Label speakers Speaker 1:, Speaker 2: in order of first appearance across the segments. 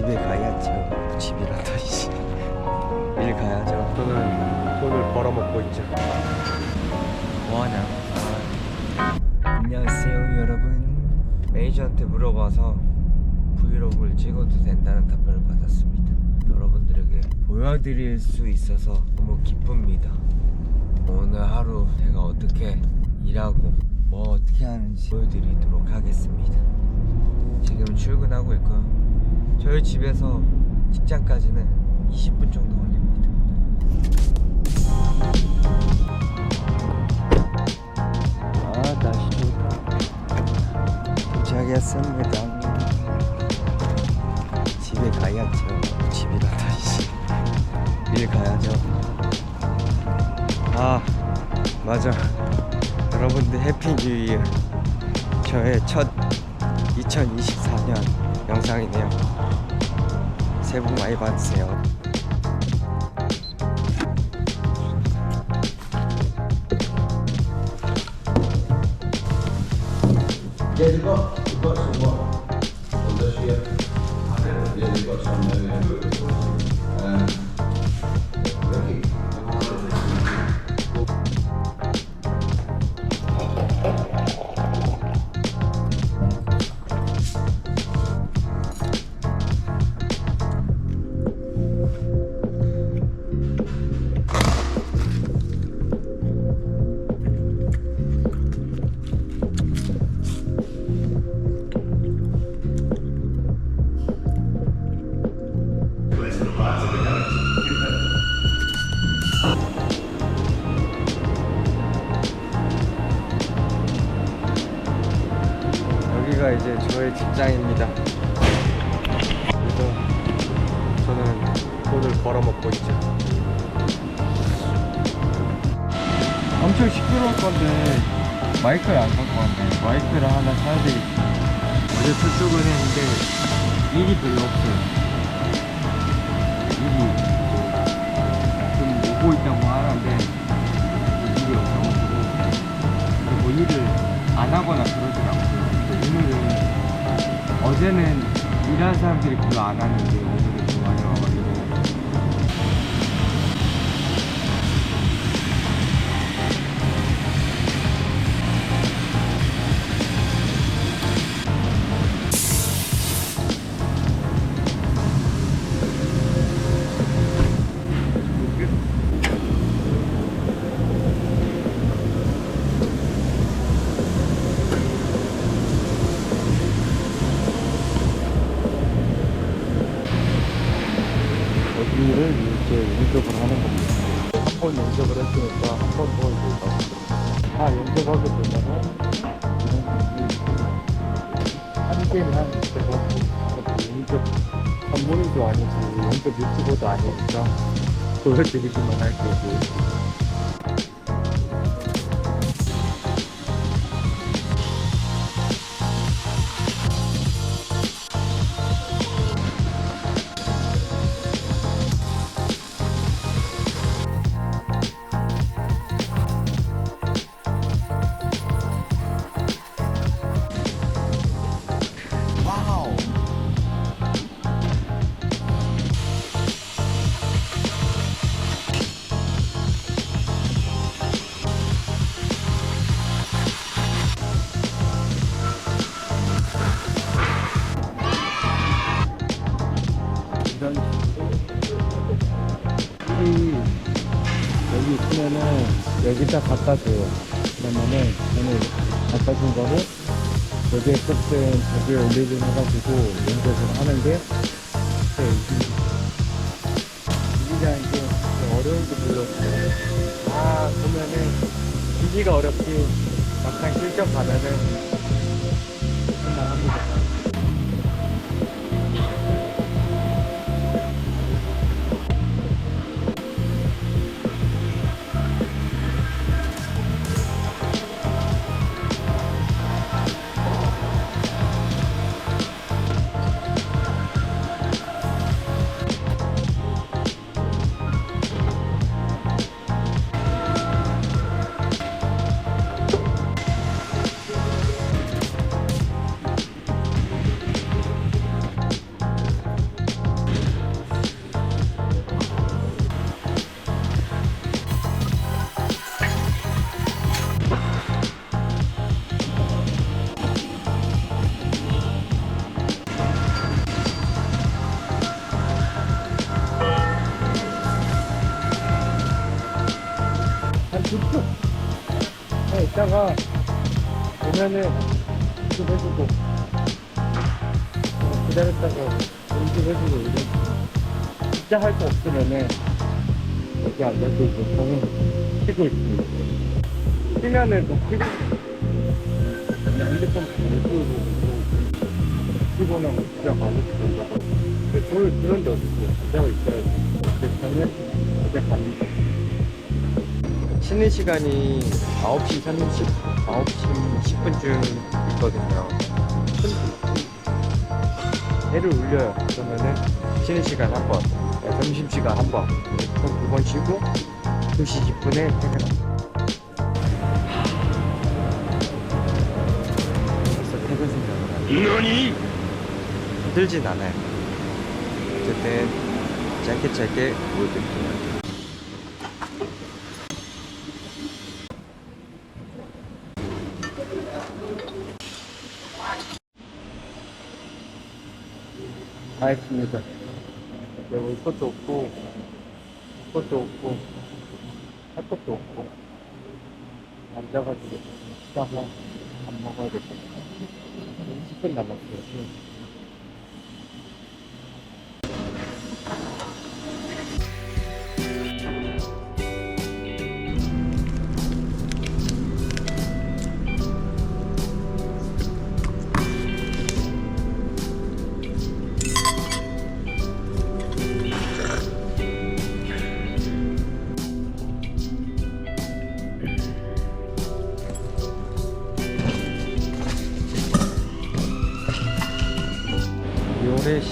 Speaker 1: 집에 가야죠. 집이라도 씨. 일 가야죠.
Speaker 2: 저는 돈을 벌어먹고 있죠.
Speaker 1: 뭐하냐? 안녕하세요 여러분. 매니저한테 물어봐서 브이로그를 찍어도 된다는 답변을 받았습니다. 여러분들에게 보여드릴 수 있어서 너무 기쁩니다. 오늘 하루 제가 어떻게 일하고 뭐 어떻게 하는지 보여드리도록 하겠습니다. 지금 출근하고 있고요. 저희 집에서 직장까지는 20분 정도 걸립니다. 아 날씨 좋다. 도착했습니다. 집에 가야죠. 집이라도 이씨 일 가야죠. 아 맞아. 여러분들 해피 뉴 이어. 저의 첫 2024년 영상이네요 새해 복 많이 받으세요
Speaker 3: this year? Yeah, you've got some now, yeah.
Speaker 1: 장입니다.
Speaker 2: 그래서 저는 돈을 벌어먹고 있죠.
Speaker 1: 엄청 시끄러울 건데 마이크를 안 갖고 왔네. 마이크를 하나 사야 되겠다. 어제 출퇴근했는데 일이 별로 없어요. 일이 좀 오고 있다고 하는데 일이 없어가지고 뭐 일을 안 하거나 근데 어제는 일하는 사람들이 별로 안 왔는데 여기를 이제 연습을 하는 겁니다. 한 번 연습을 했으니까 한 번 더 이제 다 연습하게 되면은 한 개는 한 연습 전문의도 아니고 연습 유튜버도 아니니까 보여드리기만 할 거고 여기다 갖다 줘요. 그러면은 저는 갖다 준 거를 여기에 섞은 저기에 올리브 해가지고 연습을 하는 게 이기자는 게 어려운 게 없어요. 아 보면은 기기가 어렵지 막상 실전 가면은 끝나합니다.
Speaker 4: 이따가 오면은 좀 해주고 어, 기다렸다가 연습해주고 이런 진짜 할 거 없으면은 여기 앉아서 이제 저는 쉬고 있습니다. 쉬면은 또 쉬고 그냥 핸드폰 보고 쉬고 나면 진짜 가고 싶은데. 저는 그런 데 없어요 앉아 있어야지. 근데 저는 어제 갑니다
Speaker 1: 쉬는 시간이 9시 30, 9시 10분쯤 있거든요. 해를 울려요. 그러면은 쉬는 시간 한 번, 점심 시간 한 번, 그럼 두번 쉬고 2시 10분에 퇴근합니다. 벌써 퇴근 생각을 하니? 힘들진 않아요. 어쨌든 짧게 짧게 보여드릴게요.
Speaker 4: 다 했습니다 내가 올 것도 없고 올 것도 없고 할 것도 없고 앉아가지고 쉬다가 밥 먹어야 될 것 같아 10분 남았어요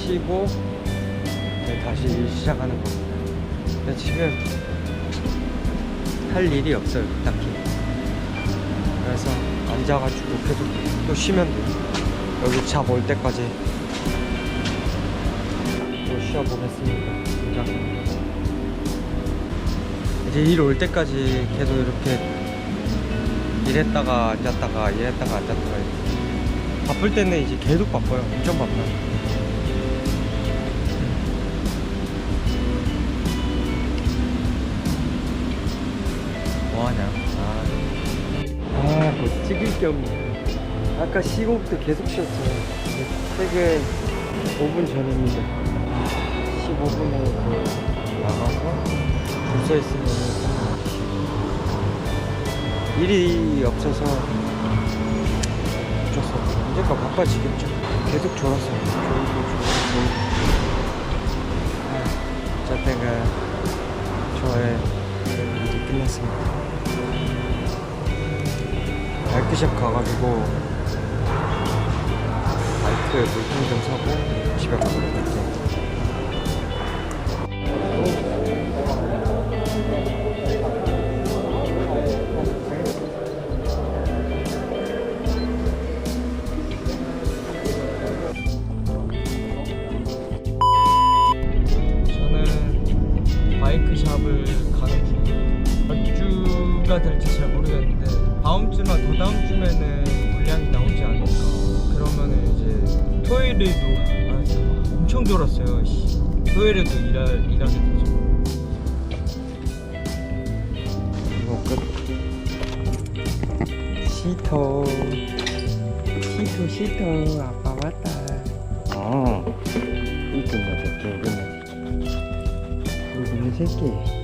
Speaker 1: 쉬고 네, 다시 일 시작하는 겁니다. 지금 할 일이 없어요, 딱히. 그래서 앉아가지고 계속 또 쉬면 돼요. 여기 차올 때까지 또 쉬어보겠습니다. 이제 일 올 때까지 계속 이렇게 일했다가 앉았다가 일했다가 앉았다가. 바쁠 때는 이제 계속 바빠요. 엄청 바빠요. 게 없네. 아까 쉬고부터 계속 쉬었어요. 퇴근 5분 전입니다. 15분에 나가서 줄서 있으면 일이 없어서 어쩔 수 없어. 언젠가 바빠지겠죠. 계속 졸았어요. 졸고 졸고 졸고. 아, 어쨌든가 저의 일이 끝났습니다. 바이크샵 가가지고 바이크 물품 좀 사고 집에 할게요. 저는 바이크샵을 가는 중이에요. 몇 주가 될지 잘 모르겠는데 다음 주나 더 다음 주면은 물량이 나오지 않을까. 그러면은 이제 토요일에도 아, 참, 엄청 졸았어요. 씨. 토요일에도 일할 일하게 되죠. 이거 끝. 시터. 시터 시터 아빠 왔다. 아. 녀 새끼. 이쁜 녀 새끼.